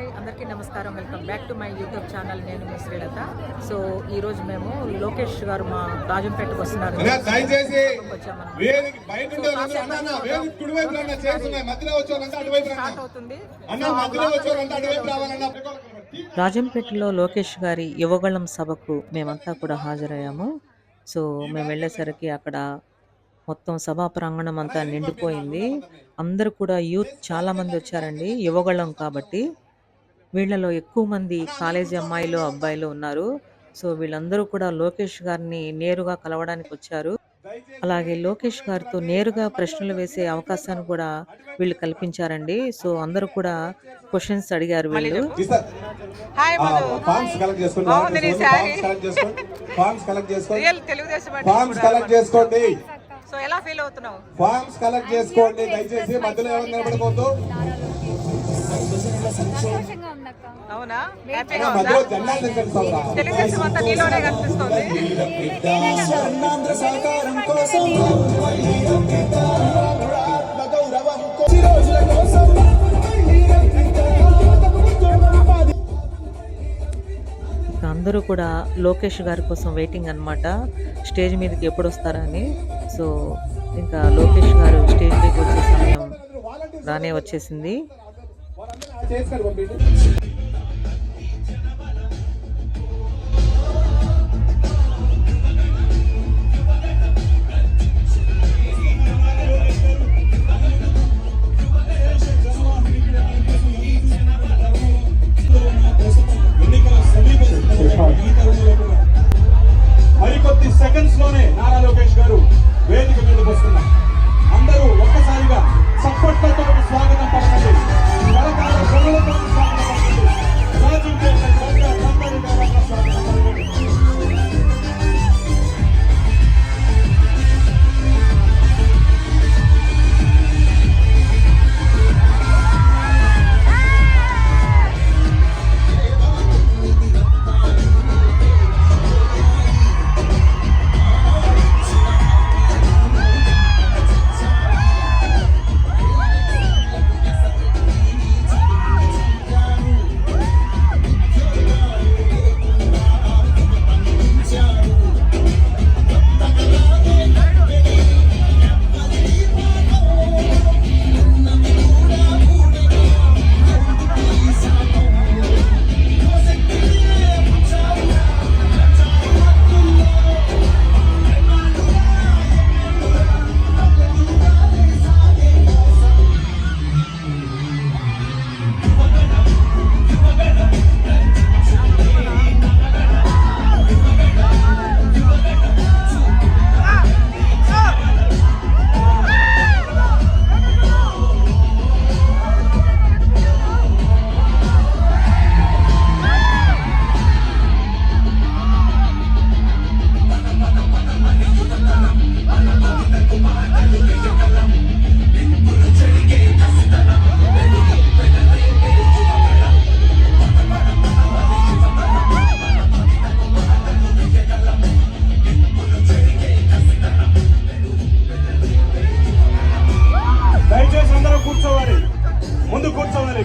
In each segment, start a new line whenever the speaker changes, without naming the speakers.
Hi అందరికీ నమస్కారం. Welcome back to my YouTube channel. నేను మీ శ్రీలత. సో ఈ రోజు మేము లోకేష్ గారు మా రాజంపేటకు వస్తున్నారు.
అన్నా, దయచేసి
వచ్చామన్నమాట.
వేదిక బయట ఉండే వాళ్ళందరూ అన్న, అన్న, వేదిక కుడివైపు రండి, చైర్స్ ఉన్నాయి. మధ్యలో వచ్చేవాళ్ళంతా అటువైపు రండి.
స్టార్ట్ అవుతుంది.
అన్న, మధ్యలో వచ్చేవాళ్ళంతా అటువైపు రావాలన్న.
రాజంపేటలో లోకేష్ గారి యువగళం సభకు మేమంతా కూడా హాజరయ్యాము. సో మేము వెళ్ళేసరికి అక్కడ మొత్తం సభా ప్రాంగణం అంతా నిండిపోయింది. అందరూ కూడా యూత్ చాలా మంది వచ్చారండి యువగళం కాబట్టి. వీళ్ళలో ఎక్కువ మంది కాలేజీ అమ్మాయిలు అబ్బాయిలు ఉన్నారు. సో వీళ్ళందరూ కూడా లోకేష్ గారిని నేరుగా కలవడానికి వచ్చారు. అలాగే లోకేష్ గారితో నేరుగా ప్రశ్నలు వేసే అవకాశాన్ని కూడా వీళ్ళు కల్పించారండి. సో అందరూ కూడా క్వశ్చన్స్ అడిగారు వీళ్ళు.
చేసుకోండి
సో ఎలా ఫీల్ అవుతున్నావు?
ఫార్మ్స్ కలెక్ట్ చేసుకోండి. దయచేసి మధ్యలో
సంతోషంగా ఉందక్క
అవునా. తెలుగుదేశం అంతా నీలోనే కనిపిస్తుంది.
అందరూ కూడా లోకేష్ గారి కోసం వెయిటింగ్ అన్నమాట. స్టేజ్ మీదకి ఎప్పుడు వస్తారా అని సో ఇంకా లోకేష్ గారు స్టేజ్ మీదకి వచ్చే సమయం రానే వచ్చేసింది.
చేసుకొని పంపించండి.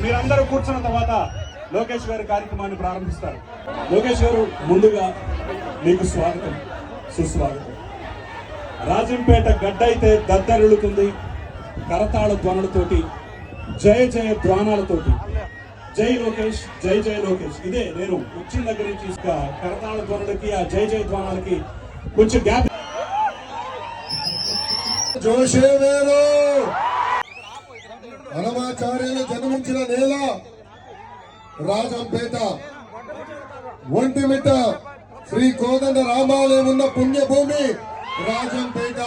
మీరందరూ కూర్చున్న తర్వాత లోకేష్ గారి కార్యక్రమాన్ని ప్రారంభిస్తారు. లోకేష్ గారు ముందుగా మీకు స్వాగతం సుస్వాగతం. రాజంపేట గడ్డ అయితే దద్దరిల్లుతుంది కరతాళ ధ్వనులతోటి జయ జయ ధ్వానాలతోటి. జై లోకేష్ జై జై లోకేష్. ఇదే నేను వచ్చిన దగ్గర నుంచి కరతాళ ధ్వనులకి ఆ జై జయ ధ్వానాలకి కొంచెం గ్యాప్
జోషే వేరు ఆచార్యులు జన్మించిన నేల రాజంపేట. ఒంటిమిట్ట శ్రీ కోదండ రామాలయం ఉన్న పుణ్యభూమి రాజంపేట.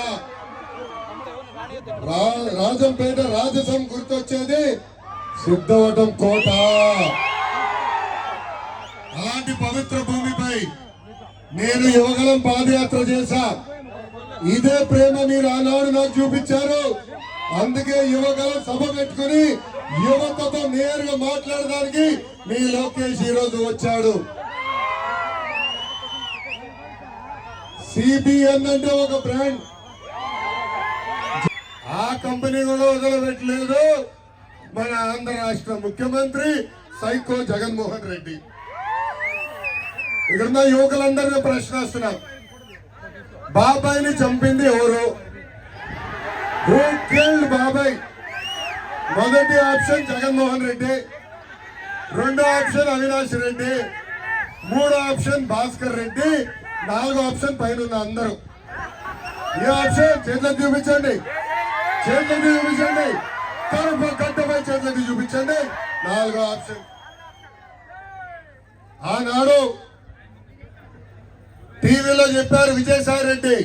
రా- రాజంపేట రాజసం గుర్తొచ్చేది సిద్ధవటం కోట. అలాంటి పవిత్ర భూమిపై నేను యువగలం పాదయాత్ర చేశా. ఇదే ప్రేమ మీరు ఆనాడు నాకు చూపించారు. అందుకే యువకులు సభ పెట్టుకుని యువతతో నేరుగా మాట్లాడడానికి మీ లోకేష్ ఈరోజు రోజు వచ్చాడు సిబిఎన్ అంటే ఒక బ్రాండ్. ఆ కంపెనీ కూడా వదిలిపెట్టలేదు. మన ఆంధ్ర రాష్ట్ర ముఖ్యమంత్రి సైకో జగన్మోహన్ రెడ్డి. ఇక్కడున్న యువకులందరినీ ప్రశ్నిస్తున్నాం. బాబాయిని చంపింది ఎవరు? యాభై. మొదటి ఆప్షన్ జగన్మోహన్ రెడ్డి రెండో ఆప్షన్ అవినాష్ రెడ్డి మూడో ఆప్షన్ భాస్కర్ రెడ్డి నాలుగో ఆప్షన్ పైన అందరూ. ఈ ఆప్షన్ చేతులకు చూపించండి. చేతులకు చూపించండి. కడుపు కట్టపై చేతులకు చూపించండి. నాలుగో ఆప్షన్. ఆనాడు టీవీలో చెప్పారు విజయసాయి రెడ్డి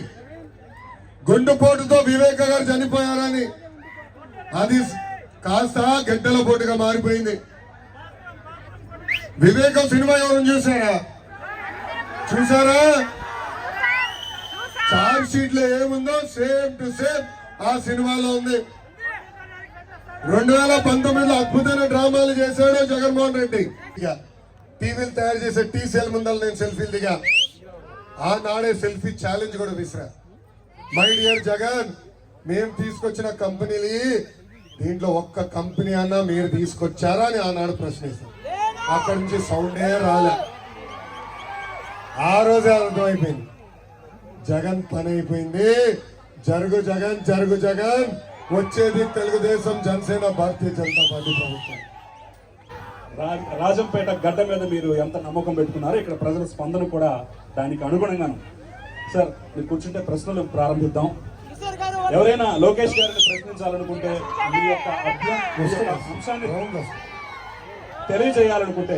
గుండెపోటుతో వివేక గారు చనిపోయారని. అది కాస్త గడ్డల పోటుగా మారిపోయింది. వివేకం సినిమా ఎవరు చూసారా చూసారా చార్జ్ షీట్లో ఏముందో సేమ్ టు సేమ్ ఆ సినిమాలో ఉంది. రెండు వేల పంతొమ్మిదిలో అద్భుతమైన డ్రామాలు చేశాడు జగన్మోహన్ రెడ్డి. ఇక టీవీలు తయారు చేసే టీ సెల్ ముందర నేను సెల్ఫీలు దిగా ఆనాడే సెల్ఫీ ఛాలెంజ్ కూడా విసిరా. మై డియర్ జగన్ మేము తీసుకొచ్చిన కంపెనీలు దీంట్లో ఒక్క కంపెనీ అన్నా మీరు తీసుకొచ్చారా అని ఆనాడు ప్రశ్నిస్తాం అక్కడి నుంచి సౌండే రాలే. ఆ రోజే అర్థమైపోయింది. జగన్ పని అయిపోయింది. జరుగు జగన్ జరుగు జగన్. వచ్చేది తెలుగుదేశం జనసేన భారతీయ జనతా పార్టీ ప్రభుత్వం.
రాజంపేట గడ్డ మీద మీరు ఎంత నమ్మకం పెట్టుకున్నారో ఇక్కడ ప్రజల స్పందన కూడా దానికి అనుగుణంగాను సార్ మీరు కూర్చుంటే ప్రశ్నలు ప్రారంభిద్దాం. ఎవరైనా లోకేష్ గారిని ప్రశ్నించాలనుకుంటే మీ యొక్క అంశాన్ని తెలియజేయాలనుకుంటే